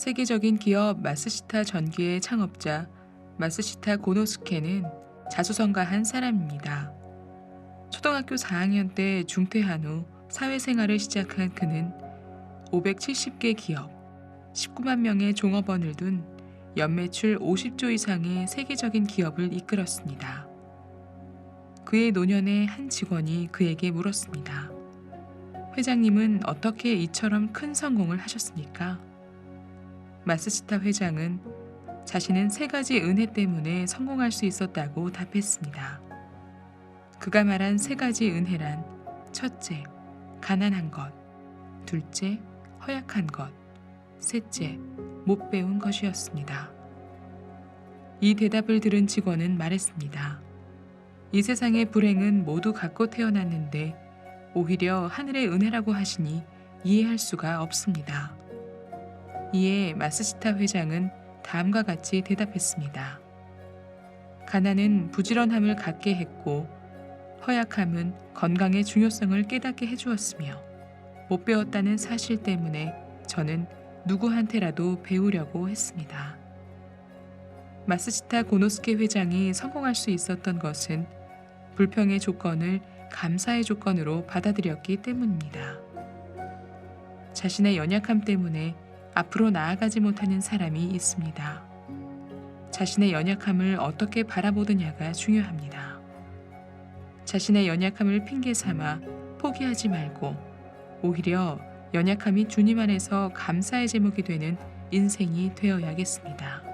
세계적인 기업 마스시타 전기의 창업자 마스시타 고노스케는 자수성가한 사람입니다. 초등학교 4학년 때 중퇴한 후 사회생활을 시작한 그는 570개 기업, 19만 명의 종업원을 둔 연매출 50조 이상의 세계적인 기업을 이끌었습니다. 그의 노년에 한 직원이 그에게 물었습니다. 회장님은 어떻게 이처럼 큰 성공을 하셨습니까? 마스시타 회장은 자신은 세 가지 은혜 때문에 성공할 수 있었다고 답했습니다. 그가 말한 세 가지 은혜란 첫째, 가난한 것, 둘째, 허약한 것, 셋째, 못 배운 것이었습니다. 이 대답을 들은 직원은 말했습니다. 이 세상의 불행은 모두 갖고 태어났는데 오히려 하늘의 은혜라고 하시니 이해할 수가 없습니다. 이에 마스시타 회장은 다음과 같이 대답했습니다. 가난은 부지런함을 갖게 했고 허약함은 건강의 중요성을 깨닫게 해주었으며 못 배웠다는 사실 때문에 저는 누구한테라도 배우려고 했습니다. 마스시타 고노스케 회장이 성공할 수 있었던 것은 불평의 조건을 감사의 조건으로 받아들였기 때문입니다. 자신의 연약함 때문에 앞으로 나아가지 못하는 사람이 있습니다. 자신의 연약함을 어떻게 바라보느냐가 중요합니다. 자신의 연약함을 핑계 삼아 포기하지 말고 오히려 연약함이 주님 안에서 감사의 제목이 되는 인생이 되어야겠습니다.